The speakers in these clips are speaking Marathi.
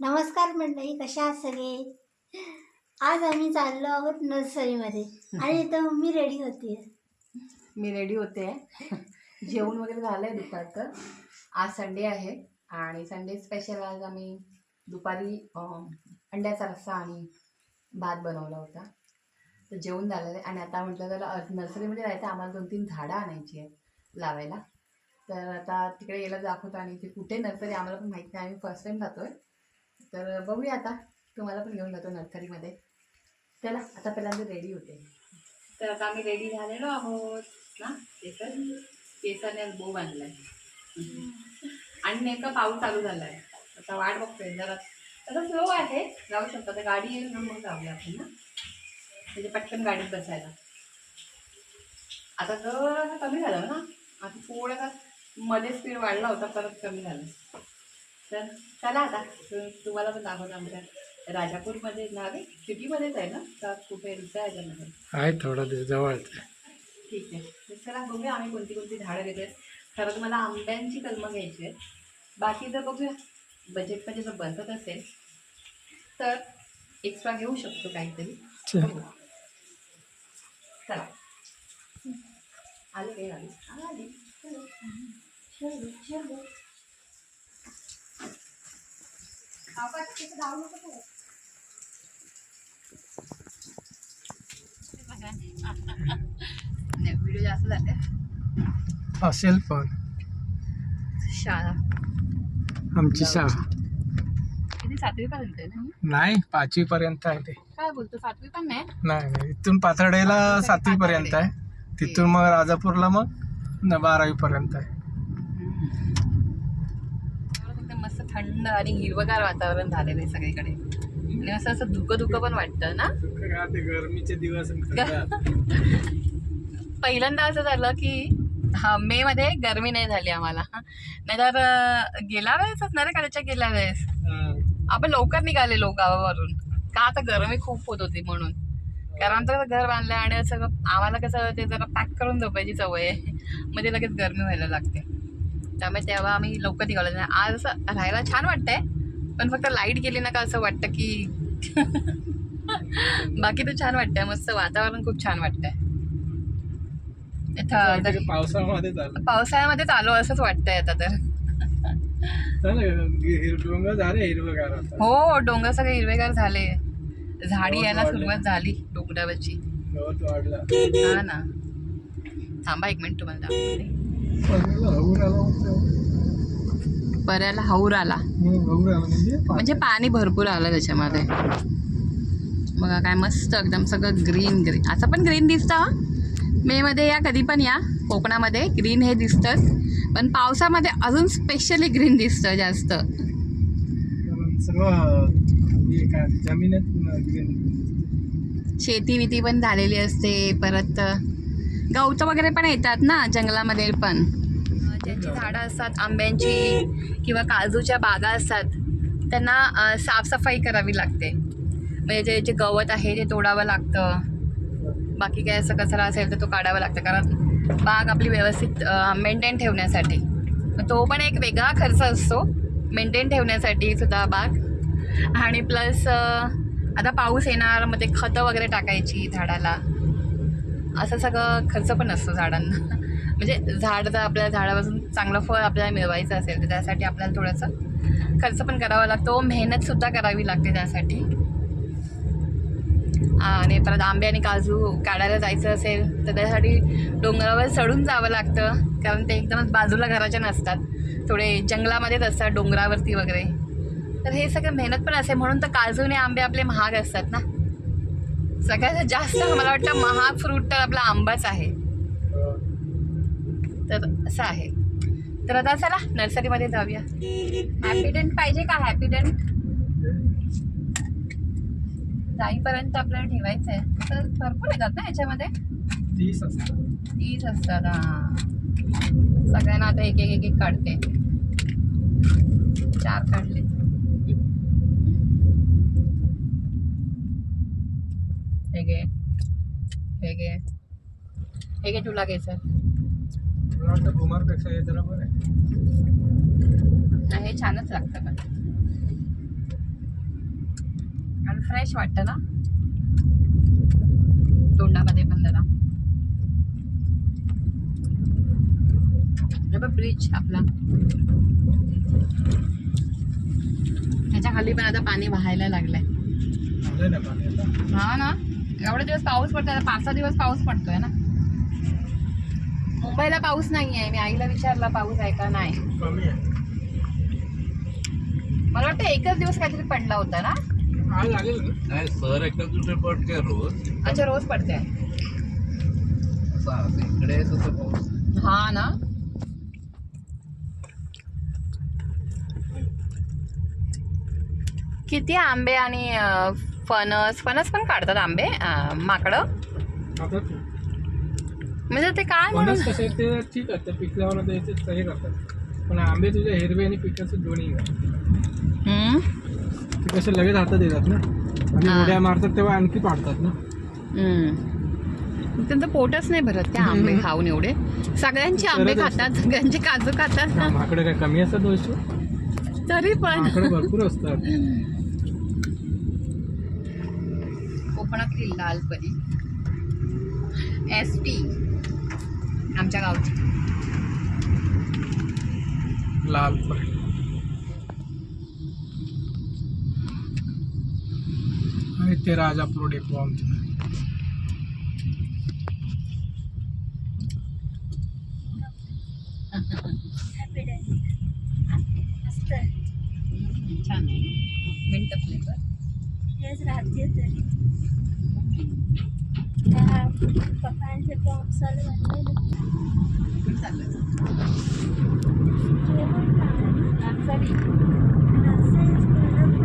नमस्कार मंडळी कशा आहात सगळे? आज आम्ही चाललो आहोत नर्सरीमध्ये आणि इथं मी रेडी होते. मी रेडी होते. जेवण वगैरे झालं आहे दुपारचं. आज संडे आहे आणि संडे स्पेशल आज आम्ही दुपारी अंड्याचा रस्सा आणि भात बनवला होता. तर जेवण झालेलं आहे. आणि आता म्हटलं तर नर्सरीमध्ये जायचं आम्हाला दोन तीन झाडं आणायची आहेत लावायला. तर आता तिकडे गेलं दाखवतो आणि ते कुठे नर्सरी आम्हाला पण माहीत नाही. आम्ही फर्स्ट टाईम जातो आहे तर बघूया आता. तुम्हाला पण घेऊन जातो नर्सरीमध्ये. चला आता पहिल्यांदा रेडी होते. तर आता आम्ही रेडी झालेलो आहोत. ना केसर? केसरने आज बो बांधलाय. आणि नेमका पाऊस चालू झालाय. आता वाट बघतोय जरा. आता स्लो आहे. जाऊ शकतो. तर गाडी येईल ना मग जाऊया आपण ना म्हणजे पटकन गाडीत बसायला. आता जर कमी झालं ना. आता थोडं मध्ये स्पीड वाढला होता परत कमी झालं. तर चला आता तुम्हाला पण दाखवतो आमच्या राजापूरमध्ये नावे सिटीमध्येच आहे ना? का कुठे दुसऱ्या ह्याच्यामध्ये आहे थोडा जवळच आहे. ठीक आहे. तर चला बघूया आम्ही कोणती कोणती झाडं घेतो खरं तर मला आंब्यांची कलमं घ्यायची आहेत. बाकी तर बघूया बजेटमध्ये जर बसत असेल तर एक्स्ट्रा घेऊ शकतो काहीतरी. चला. आले काही आले. आले चलो. चलो, चलो. आवाज तिथे जाऊ नको तू. नाही व्हिडिओ जास्त झाले असेल पण. शाळा. आमची शाळा. सातवी पर्यंत नाही पाचवी पर्यंत आहे ते. काय बोलतो सातवी पण नाही? नाही इथून पाथर्डेला सातवी पर्यंत आहे. तिथून मग राजापूरला मग बारावी पर्यंत आहे एकदम मस्त थंड आणि हिरवगार वातावरण झालेलं आहे सगळीकडे. आणि असं असं धुकं धुकं पण वाटतं ना? गरमीचे दिवस पहिल्यांदा असं झालं की हा मे मध्ये गरमी नाही झाली आम्हाला. नाहीतर गेल्या वेळेस असणार कालच्या गेल्या वेळेस. आपण लवकर निघालेलो गावावरून का आता गरमी खूप होत होती म्हणून. कारण आमचं कसं घर बांधलं आणि सगळं आम्हाला कसं ते जरा पॅक करून झोपायची सवय आहे. ते लगेच गरमी व्हायला लागते. त्यामुळे तेव्हा आम्ही लवकर निघालो. नाही आज असं राहायला छान वाटतंय पण फक्त लाइट गेली ना का असं वाटतं की बाकी तर छान वाटतंय. मस्त वातावरण खूप छान वाटतंय. झालं पावसाळ्यामध्येच आलो असंच वाटतंय आता तर. डोंगर झाले हिरवगार हो डोंगर सगळे हिरवेगार झाले. झाडी यायला. सुरुवात झाली डोंगरावरची. हा ना. थांबा एक मिनिट तुम्हाला दाखवते. बऱ्याला हाऊर आला. म्हणजे म्हणजे पाणी भरपूर आलं त्याच्यामध्ये. बघा काय मस्त एकदम सगळं ग्रीन ग्रीन असं पण ग्रीन दिसतं मे मध्ये या कधी पण या. कोकणामध्ये ग्रीन हे दिसतंच. पण पावसामध्ये अजून स्पेशली ग्रीन दिसतं जास्त. शेती विती पण झालेली असते परत गवतं वगैरे पण येतात ना जंगलामध्ये पण. ज्यांची झाडं असतात आंब्यांची किंवा काजूच्या बागा असतात त्यांना साफसफाई करावी लागते. म्हणजे जे जे गवत आहे ते तोडावं लागतं. बाकी काय असं कचरा असेल तर तो काढावा लागतं. कारण बाग आपली व्यवस्थित मेंटेन ठेवण्यासाठी. तो पण एक वेगळा खर्च असतो. मेंटेन ठेवण्यासाठी सुद्धा बाग. आणि प्लस आता पाऊस येणार मग ते खतं वगैरे टाकायची झाडाला. असं सगळं खर्च पण असतो झाडांना. म्हणजे झाड जर आपल्या झाडापासून चांगलं फळ आपल्याला मिळवायचं असेल तर त्यासाठी आपल्याला थोडंसं खर्च पण करावा लागतो. मेहनतसुद्धा करावी लागते त्यासाठी. आणि परत आंबे आणि काजू काढायला जायचं असेल तर त्यासाठी डोंगरावर चढून जावं लागतं. कारण ते एकदमच बाजूला घराच्या नसतात. थोडे जंगलामध्येच असतात डोंगरावरती वगैरे. तर हे सगळं मेहनत पण असेल. म्हणून तर काजू आणि आंबे आपले महाग असतात ना. सगळ्यात जास्त मला वाटतं महाग फ्रूट तर आपला आंबाच आहे. तर असं आहे. तर आता चला नर्सरीमध्ये जाऊया. हॅपीडेंट पाहिजे का? हॅपीडेंट जाईपर्यंत आपल्याला ठेवायचं आहे. तर भरपूर येतात ना याच्यामध्ये? तीस असतात. हा. सगळ्यांना आता एक एक एक काढते. चार काढले. हे हे घे हे घे तुला घे सर मला वाटतं घुमारपेक्षा हे जरा बरं आहे नाही हे छानच लागतं पण आणि फ्रेश वाटतं ना तोंडामध्ये पण जरा ब्रिज आपला ह्याच्या खाली पण आता पाणी वाहायला लागलंय आलंय ना पाणी आता हा ना एवढे दिवस पाऊस पडतोय आता पाच सहा दिवस पाऊस पडतोय ना. मुंबईला पाऊस नाहीये मी आईला विचारला पाऊस आहे का नाही? कमी आहे. मला वाटतं एकच दिवस काहीतरी पडला होता ना? नाही सर एकदा तुझे पट काय रोज. अच्छा रोज पडते इकडे पाऊस हा ना? किती आंबे आणि फणस फणस पण काढतात आंबे माकडं. म्हणजे ते काय म्हणून? कसे ते ठीक आहे पिकल्यावर हे करतात. पण आंबे तुझे हिरवे आणि पिकाचे दोन्ही ते कसे लगेच हातात येतात ना? आणि. उड्या मारतात तेव्हा आणखी पाडतात ना. त्यांचं पोटच नाही भरत ते आंबे. खाऊन एवढे. सगळ्यांचे आंबे. खातात सगळ्यांचे काजू खातात. माकडे काय कमी असतात तरी पण. भरपूर असतात. कोकणातली लाल परी एस टी आमच्या गावची. लाल पण आणि ते राजापूर डेपो आमच्या छान मिंट फ्लेवर हेच राहते तरी त्या पप्पांचे बॉक्स चालू कुठे चाललं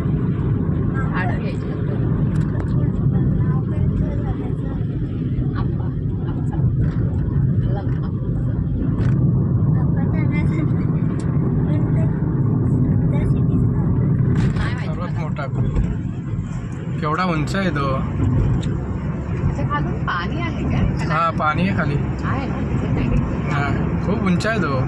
आडू घ्यायची आंबा आमचा लग्न काय माहिती सर्वात मला. मोठा केवढा उंच आहे तो. त्याच्या खालून पाणी आहे का? हा पाणी आहे खाली. आहे ना दिसत नाही. हा खूप उंच आहे तो.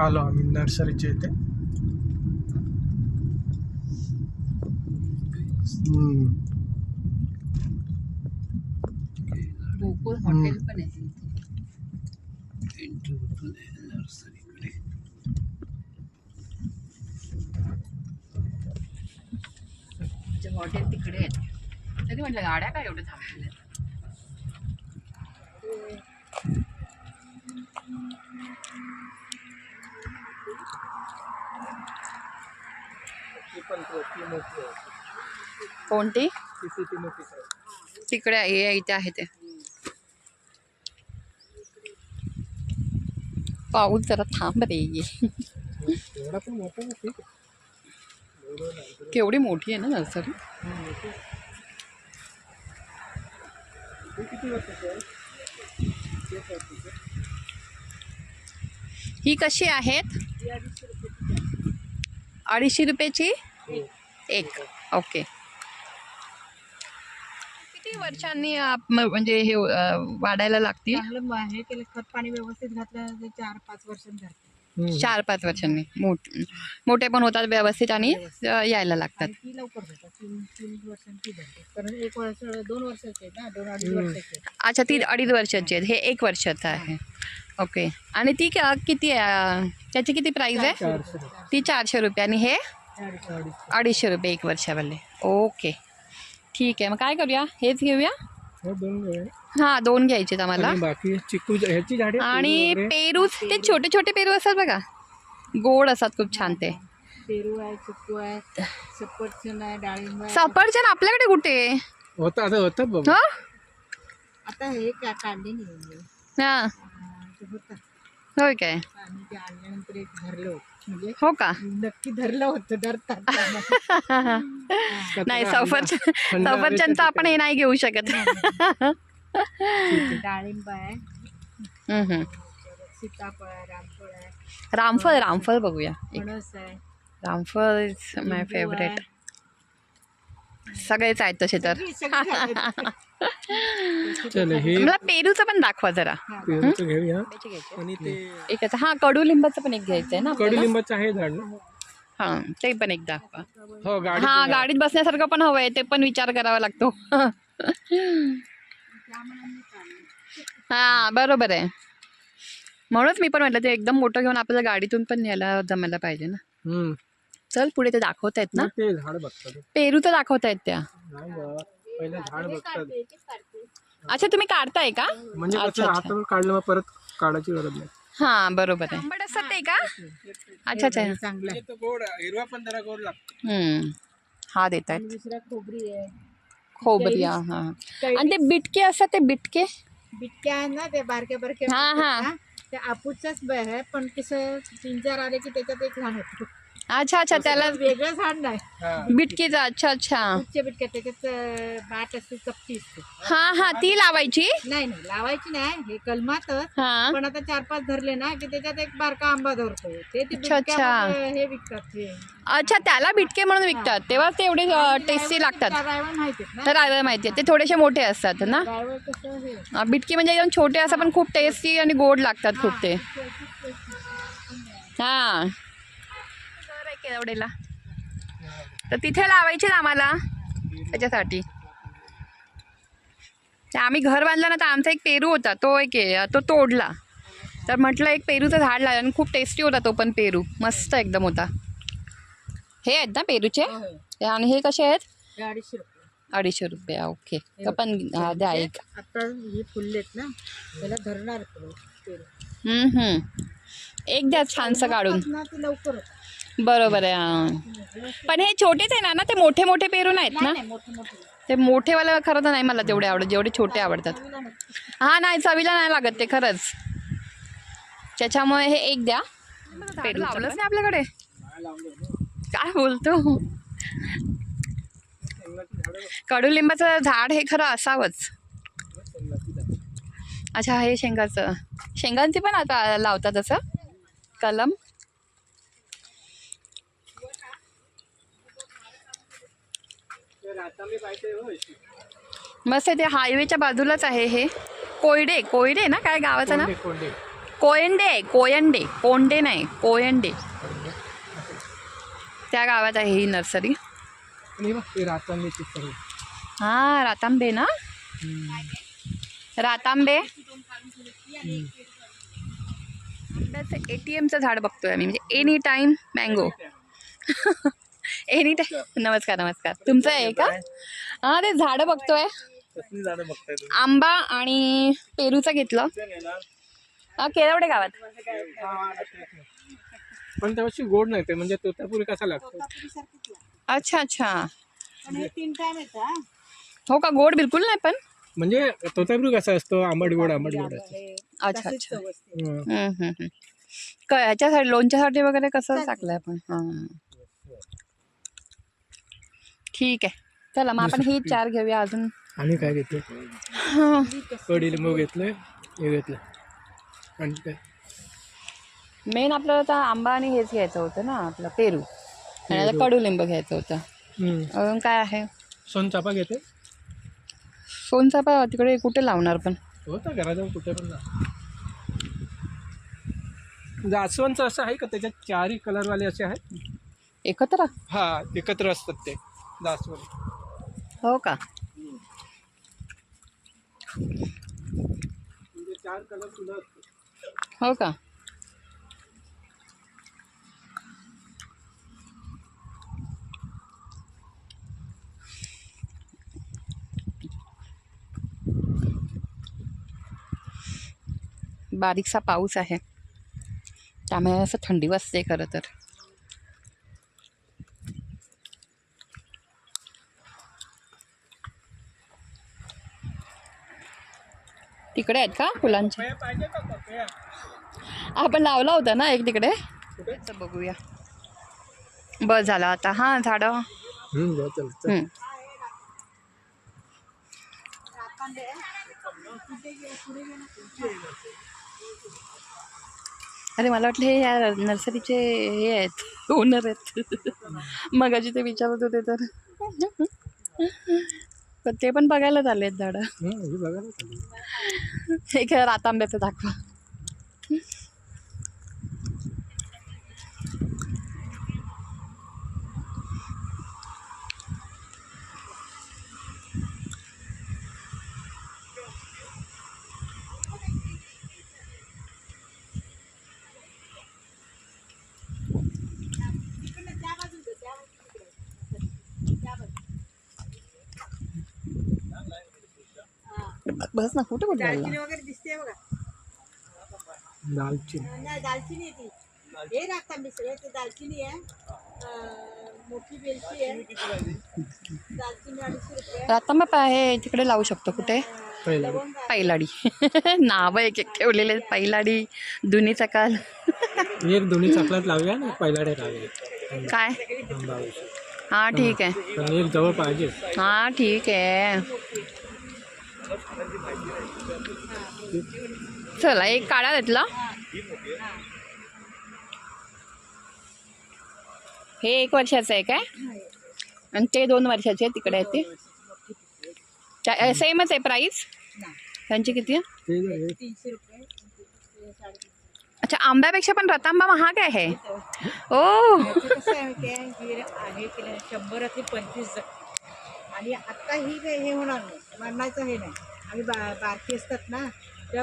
आलो आम्ही नर्सरीच्या इथे. हम्म. गोकुळ हॉटेल पण आहे. तिथे. नर्सरीकडे हॉटेल तिकडे आहे तरी म्हटलं गाड्या काय एवढं थांबलेल्या कोणती? तिकडे हे इथे आहे ते. पाऊस जरा थांब रे. केवढी मोठी आहे ना नर्सरी? ही कशी आहेत? अडीचशे रुपयाची? एक. ओके. वर्षांनी आप- म- म्हणजे हे अ, वाढायला लागतील? चांगलं हे केलं खत पाणी व्यवस्थित घातलं तर चार पाच वर्षांनी हम्म. चार पाच वर्षांनी. मोठ मोठे पण होतात व्यवस्थित आणि अ, यायला लागतात. आणि ती लवकर धरतात तीन तीन वर्षांची धरते कारण एक वर्ष दोन वर्षाचे आहेत ना? दोन अडीच हम्म. वर्षाचे आहेत. अच्छा ती अडीच वर्षाची आहेत. हे एक वर्षाचं आहे. ओके. आणि ती क- किती आहे? अ, त्याची किती प्राईस आहे? चारशे रुपये. ती चारशे रुपये. आणि हे? अडीच अडीच. अडीचशे रुपये एक वर्षावाले. ओके. ठीक आहे. मग काय करूया? हेच घेऊया? हे दोन. हां दोन घ्यायचे आहेत आम्हाला. आणि बाकी चिकू ह्याची झाडे आणि पेरू ते छोटे छोटे पेरू असतात बघा. गोड असतात खूप छान ते. पेरू आहे चिक्कू आहे सफरचंद आहे डाळिंब आहे. सफरचंद आपल्याकडे कुठे? आहे? होतं आता होतं बाबा हा? आता हे का काढले नाही हा. ते होतं. होय काय? एक होतं. म्हणजे हो का? नक्की धरलं होतं धरतात. नाही सफरचंद सफरचंद तर आपण हे नाही घेऊ शकत. डाळिंब आहे. सीताफळ रामफळ आहे. रामफळ रामफळ बघूया. रामफळ इज माय फेवरेट. सगळेच आहेत तसे तर. चल हे मला पेरूचं पण दाखवा जरा. पेरूचं घेऊया. आणि ते एक हा कडुलिंबाचं पण एक घ्यायचं आहे ना आपल्याला? कडुलिंबाचं आहे झाड ना? हा ते पण एक दाखवा. हो गाडी हा गाडीत बसण्यासारखं पण हवंय ते पण विचार करावा लागतो. हा बरोबर आहे. म्हणूनच मी पण म्हटलं ते एकदम मोठं घेऊन आपल्याला गाडीतून पण न्यायला जमायला पाहिजे ना. हम्म. चल पुढे ते दाखवतायत ना. मग ते झाड बघतात. पेरू तर त्या. नाही. पहिले झाड बघतात. अच्छा तुम्ही काढताय का? म्हणजे अच्छा, कसं अच्छा. हातावर काढलं मग परत काढायची गरज नाही. हा बरोबर आहे. आंबट असतात ते का? अच्छा अच्छा. चांगला आहे. गोड हिरवा पण जरा गोड लागतो हम्म. हा देत आहेत दुसरा खोबरी आहे. खोबरी हा हा. आणि ते बिटके असतात ते बिटके? बिटक्या आहे ना ते बारके बारके हा, हा. ना, ते आपूचच आहे पण कसं तीन चार आले की त्याच्यात एक लहान होतो. अच्छा अच्छा त्याला वेगळं झाड नाही बिटकेचा अच्छा अच्छा. उच्च बिटक्या त्याच्यात अं, बाट असते चपटी असते. हा हा ती लावायची? नाही नाही लावायची नाही हे कलमातच. हा. पण आता चार पाच धरले ना की त्याच्यात एक बारका आंबा धरतो. ते ते अच्छा, बिटक्यामध्ये हे विकतात ते. अच्छा त्याला बिटके म्हणून विकतात. तेव्हा ते एवढे टेस्टी लागतात. ना? रायवर माहिती आहे ते थोडेसे मोठे असतात ना? ड्रायव्हर कसं हे. अ, बिटके म्हणजे एकदम छोटे असं पण खूप टेस्टी आणि गोड लागतात खूप ते. हा. केवढेला तर तिथे लावायचे आम्हाला. त्याच्यासाठी. आम्ही घर बांधलं ना तर आमचा एक पेरू होता तो एक तो तोडला. तर म्हटलं एक पेरूचं झाड लावलं आणि खूप टेस्टी होता तो पण पेरू. मस्त एकदम होता. हे आहेत ना पेरूचे? आणि हे कसे आहेत? हे अडीचशे रुपये. अडीचशे रुपये ओके. तर पण हा, द्या एक. आता हे ना त्याला धरणार. एक द्या छानसं काढून. लवकर. बरोबर आहे हा. पण हे छोटेच आहे ना ना ते मोठे मोठे पेरू नाहीत ना? ते मोठेवाले खरं तर नाही मला तेवढे आवडत जेवढे छोटे आवडतात. हा नाही चवीला नाही लागत ते खरंच. त्याच्यामुळे हे एक द्या. पेरू लावलंच नाही आपल्याकडे? काय बोलतो? कडुलिंबाचं झाड हे खरं असावंच. अच्छा हे शेंगाचं. शेंगांची पण आता लावतात असं? कलम? मस्त ते हायवेच्या बाजूलाच आहे हे. कोयडे कोयडे ना काय गावाचं ना कोयंडे कोयंडे. कोंडे नाही कोयंडे. त्या गावात आहे ही नर्सरी. हां रातांबे ना? रातांबे? ए टी एमचं झाड बघतोय आम्ही म्हणजे any time mango any time नमस्कार नमस्कार. तुमचं आहे का? हां ते झाडं बघतोय. कसली झाडं बघताय तुम्ही? आंबा आणि पेरूचं घेतलं. हा केळवडे गावात. पण त्यावर्षी गोड नाही ते म्हणजे तोतापुरी कसा लागतो? अच्छा अच्छा. हे टाइम हो. का गोड बिलकुल नाही पण? म्हणजे तोतापुरी कसा असतो? आंबट गोड आंबट गोड असतो अच्छा अच्छा. हं. हम्म, हम्म, हम्म. क- ह्याच्यासाठी लोणच्यासाठी वगैरे कसं टाकलंय आपण? हां. ठीक आहे. चला मग आपण ही चार घेऊया अजून. आणि काय घेतो हां. कडीलिंबू घेतलंय हे घेतलं. आणि काय? मेन आपल्याला आता आंबा आणि हेच घ्यायचं होतं ना आपलं पेरू. आणि आता कडुलिंब घ्यायचं होतं. अजून काय आहे? सोनचाफा घेते सोनचापा तिकडे कुठे लावणार पण? होता घराजवळ कुठे पण जा. जास्वंदचं असं आहे का? त्याच्यात चारही कलरवाले असे आहेत? एकत्र? हा एकत्र असतात ते. हो का? चार कलर सुद्धा हो। का? बारीकसा पाऊस आहे. त्यामुळे असं थंडी वाजते खरं तर. तिकडे आहेत का फुलांची? आपण लावला होता ना एक तिकडे? बघूया. बस झालं आता. हां झाडं. अरे मला वाटलं हे या नर्सरीचे हे आहेत. ओनर आहेत. मगाशी ते विचारत होते तर. ते पण बघायलाच आलेत झाडं. हं, हे बघा ना खाली. हे काय रातांब्याचं दाखवा बस ना कुठे कुठे दालचिनी वगैरे दिसते बघा. दालचिनी. नाही दालचिनी आहे ती. हे राखता सगळे ते दालचिनी आहे. अं, मोठी वेलची आहे. दालचिनी अडीचशे रुपये. रातांबा हे तिकडे लावू शकतो कुठे? पहिला पैलाडी नावं एक एक ठेवलेले आहेत. पैलाडी दुनीचा काल एक दोन्ही चाकलात लावूया ना पहिला डे लावूया. काय. हां ठीक आहे. पण एक जवळ पाहिजे. हां ठीक आहे. चला एक काढा घेतला हे एक वर्षाचं आहे काय? आणि ते दोन वर्षाचे आहे तिकडे आहे ते. सेमच आहे प्राईस त्यांची किती? तीनशे रुपये अच्छा आंब्यापेक्षा पण रतांबा महाग आहे ओ. आहे की शंभरातली पंचवीस आणि आता ही हे होणार नाही. मरणाचं हे नाही. आम्ही बा बारकी असतात ना त्या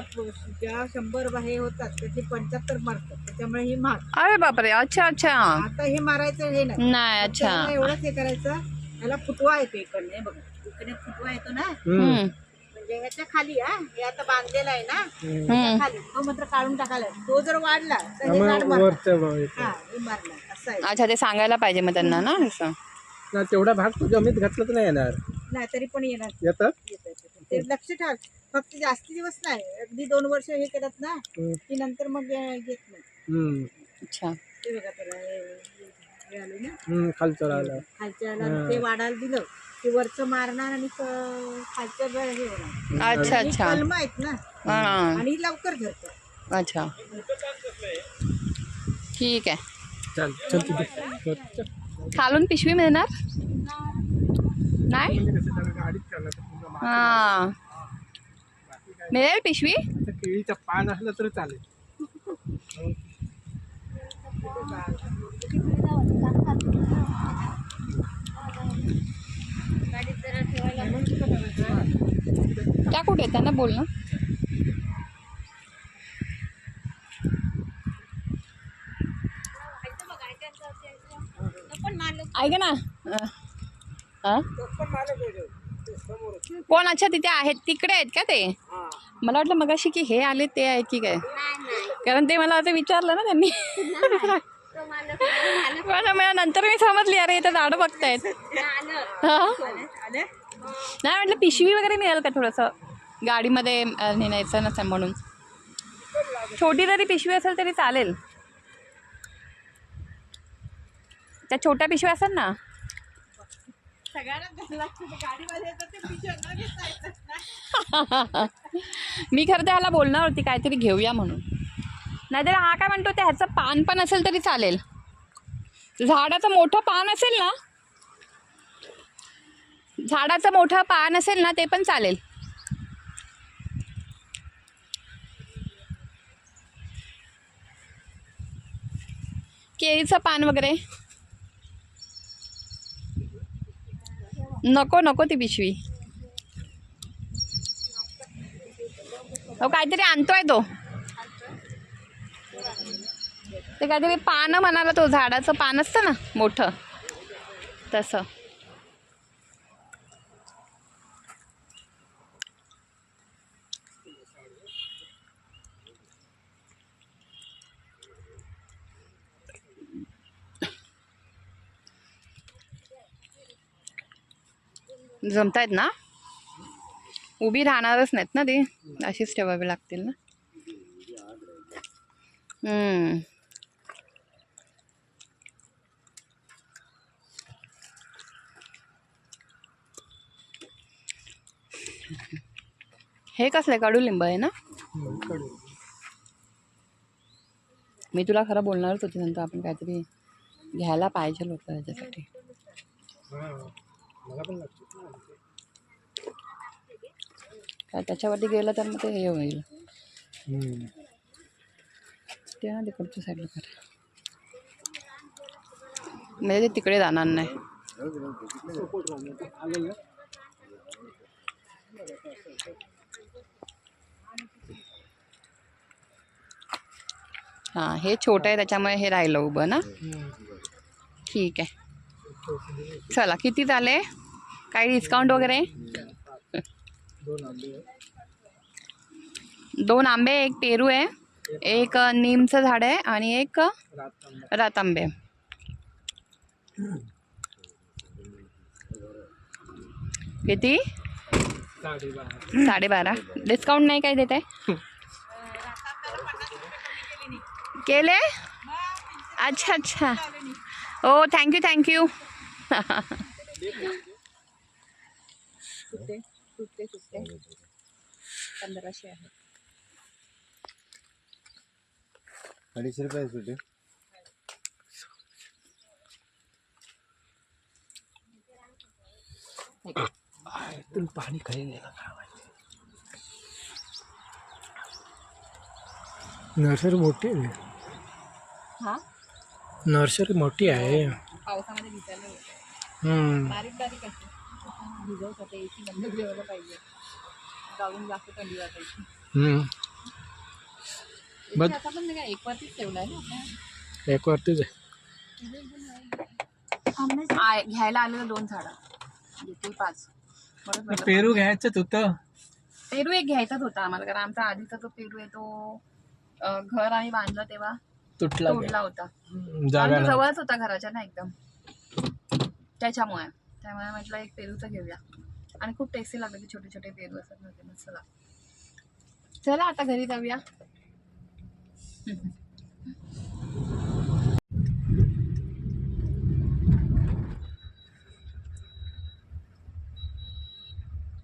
ज्या शंभर हे होतात त्यातली पंच्याहत्तर मारतात. त्याच्यामुळे ही महाग अरे बापरे! अच्छा अच्छा. आता हे मारायचं हे नाही. नाही अच्छा. एवढंच हे करायचं त्याला फुटवा येतो इकडने. बघा इकडे फुटवा येतो ना. हम्म. म्हणजे ह्याच्या खाली हा हे आता बांधलेला आहे ना. हम्म. खाली. तो मात्र काढून टाकायला तो जर वाढला तर हे झाड. हा हे असं आहे. अच्छा ते सांगायला पाहिजे मग त्यांना ना असं. ना तेवढा भाग तो जमीत घातला तर नाही येणार. नाही तरी पण येणार. येतात येतं, येतं. ते लक्ष ठेव. फक्त जास्ती दिवस नाही अगदी दोन वर्ष हे केलं ना हं. की नंतर मग घेत नाही. हं. अच्छा. ते बघा त्याला हे- हे आलं ना? हं, खालचं राहिलं. खालच्या ते वाढायला दिलं की वरचं मारणार आणि क- खालचं ब- हे होणार. अच्छा आणि अच्छा. कलम आहेत ना हां. आणि लवकर धरतं. अच्छा. ठीक आहे. चल चल तिथे. चल. खालून पिशवी मिळणार? नाही. हाँ. मिळेल पिशवी? केळीचं पान असलं तर चालेल. त्या कुठे त्यांना बोल ना. ऐक ना. कोण अच्छा तिथे आहेत? तिकडे आहेत का ते? मला वाटलं मगाशी की हे आले ते आहे की काय? कारण ते मला आता विचारलं ना त्यांनी. पण मला नंतर मी समजली अरे इथं झाडं बघतायत. हां? नाही म्हटलं पिशवी वगैरे मिळेल का थोडंसं? गाडीमध्ये नेण्याचं नसेल म्हणून. छोटी जरी पिशवी असेल तरी चालेल. त्या छोट्या पिशव्या असेल ना? मी खरं त्याला बोलणार होती काहीतरी घेऊया म्हणून. नाहीतर हा काय म्हणतो ते ह्याचं पान पण असेल तरी चालेल. झाडाचं मोठं पान असेल ना? झाडाचं मोठं पान असेल ना ते पण चालेल. केळीचं पान वगैरे. नको नको ती पिशवी. अहो काहीतरी आणतोय तो. ते काहीतरी पानं म्हणाला तो झाडाचं पान असतं ना मोठं. तसं. जमतायत ना? उभी राहणारच नाहीत ना ती. अशीच ठेवावी लागतील ना. हम्म. हे कसले कडुलिंब आहे ना? मी तुला खरं बोलणारच होती नंतर आपण काहीतरी घ्यायला पाहिजे होतं ह्याच्यासाठी हां. काय त्याच्यावरती गेलं तर मग ते हे होईल. त्या ते ना तिकडच्या साईडला कर. म्हणजे ते तिकडे जाणार नाही. हां हे छोटं आहे त्याच्यामुळे हे राहिलं उभं ना? ठीक आहे. चला किती झाले? काही डिस्काउंट वगैरे? दोन आंबे दोन आंबे एक पेरू आहे एक नीमचं झाड आहे आणि एक रात रातांबे किती? साडेबारा. डिस्काउंट नाही काय देते केले? अच्छा अच्छा. हो थँक्यू थँक्यू सुट्टे सुट्टे सुट्टे पंधराशे आहे अडीचशे रुपये सुटे। तुला पाणी खाली नाही नर्सरी मोठी आहे हां? नर्सरी मोठी आहे पावसामध्ये दिसायला होतं. हम्म. बारीक बारीक असते. भिजवतात सी बंद ठेवायला पाहिजे. जाऊन जास्त थंडी वाजायची आता पण एक वरतीच ठेवलं आहे ना. एक वरतीच आहे. घ्यायला आलेलं दोन झाडं. घेतली पाच. पेरू घ्यायचंच होतं. पेरू एक घ्यायचाच होता आम्हाला कारण आमचा आधीचा जो पेरू आहे तो घर आम्ही बांधलं तेव्हा तुटला होता. जवळच होता घराच्या ना एकदम. त्याच्यामुळे. त्यामुळे म्हटलं एक पेरूचं घेऊया. आणि खूप टेस्टी लागतं की छोटे छोटे पेरू असतात मस्त लागतं. चला आता घरी जाऊया.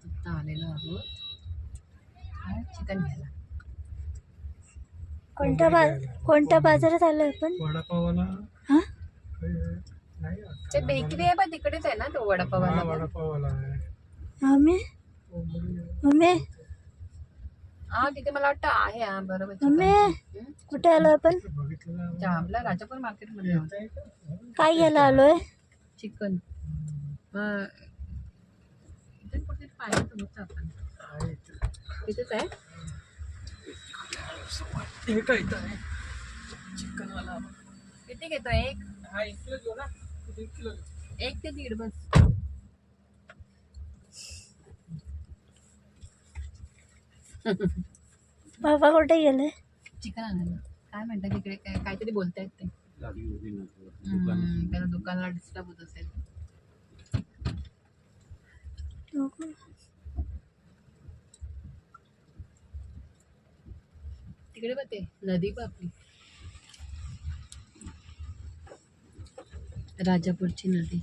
आता आलेलो आहोत. चिकन घ्यायला. कोणत्या बा कोणत्या बाजारात आलो आपण? वडापावाला हा ते बेकरी आहे पण तिकडेच आहे ना तो हा, वडापावाला वडापावाला आहे मम्मी. मम्मी हा तिथे मला वाटतं आहे हा बरोबर मम्मी. कुठे आलो आपण आपल्या राजापूर. येतंय का? काय घ्यायला आलोय चिकन पाहिजे होतं आपण. तिथेच आहे किती घेतो एक हा एक किलो घेऊ ना? एक ते दीड बस. बाबा कुठे गेले? चिकन आणायला. काय म्हणतात तिकडे? काय काहीतरी बोलतायत ते. हम्म, त्याला दुकानाला डिस्टर्ब होत असेल. तिकडे बघ ते नदी बघ आपली राजापूरची नदी.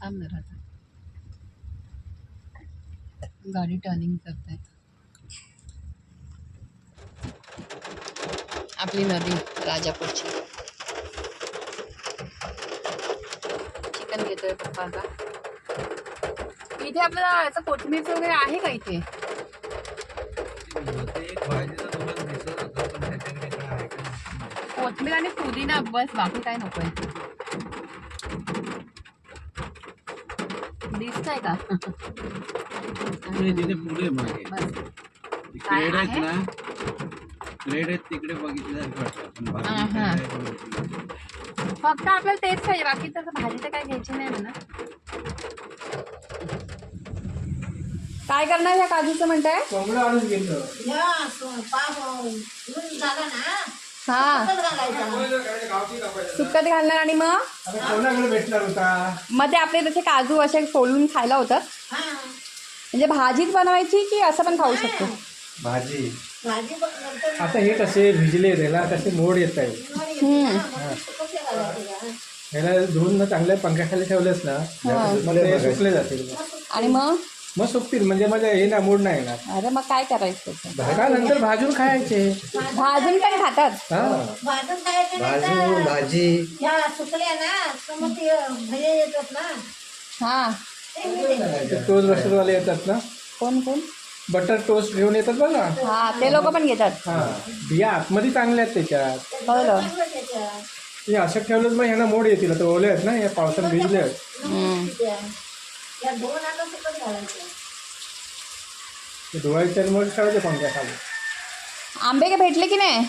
थांब ना राजा. गाडी टर्निंग करताय आपली नदी राजापूरची. चिकन घेतोय पप्पा का इथे आपल्याला याचं कोथिंबीर वगैरे आहे का इथे? नाही. कोथिंबीर आणि पुदिना बस बाकी काय नकोय दिसतंय का नाही, तिथे पुढे मागे बस क्रेड आहेत आहे? ना क्रेड आहेत तिकडे वाटतं पण हा, काय हा. आहे. फक्त आपल्याला तेच पाहिजे बाकी तसं भाजी तर काय घ्यायची नाही म्हणा काय करणार या काजूचं म्हणताय कोंबडं आणून घेतलं हा. सुक्कत घालणार आणि मग? आता कोणाकडे भेटणार होता? मग ते आपले तसे काजू असे सोलून खायला होतात. म्हणजे भाजीच बनवायची की असं पण खाऊ शकतो? भाजी. आता हे कसे भिजले त्याला कसे मोड येत आहे हम्म. ह्याला धुवून ना चांगल्या पंख्याखाली ठेवलेस ना हा. सुकले जातील. आणि मग? मग सुकतील म्हणजे माझ्या हे ना मूड नाही येणार. अरे मग काय करायचं त्याचं? नंतर भाजून खायचे. भाजून पण खातात? हा. भाजून खायचं नाही भाजी तर भाजी. ह्या सुकल्या ना तर मग ते भजे येतात ना. हा. ते मी देते. टोस्ट बटरवाले येतात ना? कोण कोण? बटर टोस्ट घेऊन येतात बघा. हा ते लोक पण घेतात. हा. बिया आतमध्ये चांगल्या आहेत त्याच्यात. कळलं चांगलं त्याच्यात. हे असं ठेवलं मग ह्यांना मोड येतील. आता ओले आहेत ना या पावसात भिजले आहेत. हम्म. त्या- या दोन आता सुकत घालायचं. ते धुवायचे आणि मग ठेवायचे पंख्या खाली. आंबे काय भेटले की नाही.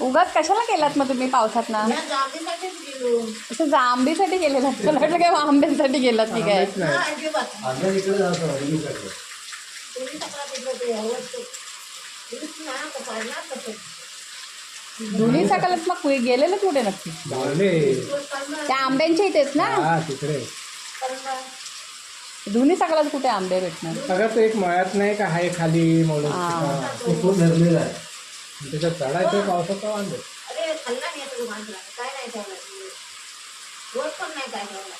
उगाच कशाला केलात मग तुम्ही पावसात ना असं जांबीसाठी गेलेला मला वाटलं काय आंब्यांसाठी गेलात की काय? हा, दोन्ही सकाळच मग गेलेलं कुठे नक्की? त्या आंब्यांच्या इथेच ना? हा तिकडे. दोन्ही सकाळच कुठे आंबे भेटणार? तो एक मळ्यात नाही का हाय खाली मोल हा. तो खूप धरलेला आहे. त्याच्यात चढायचं पावसाचा वांदे अरे खाल्ला नाही आता तू काय नाही ठेवला रोज पण नाही काय ठेवला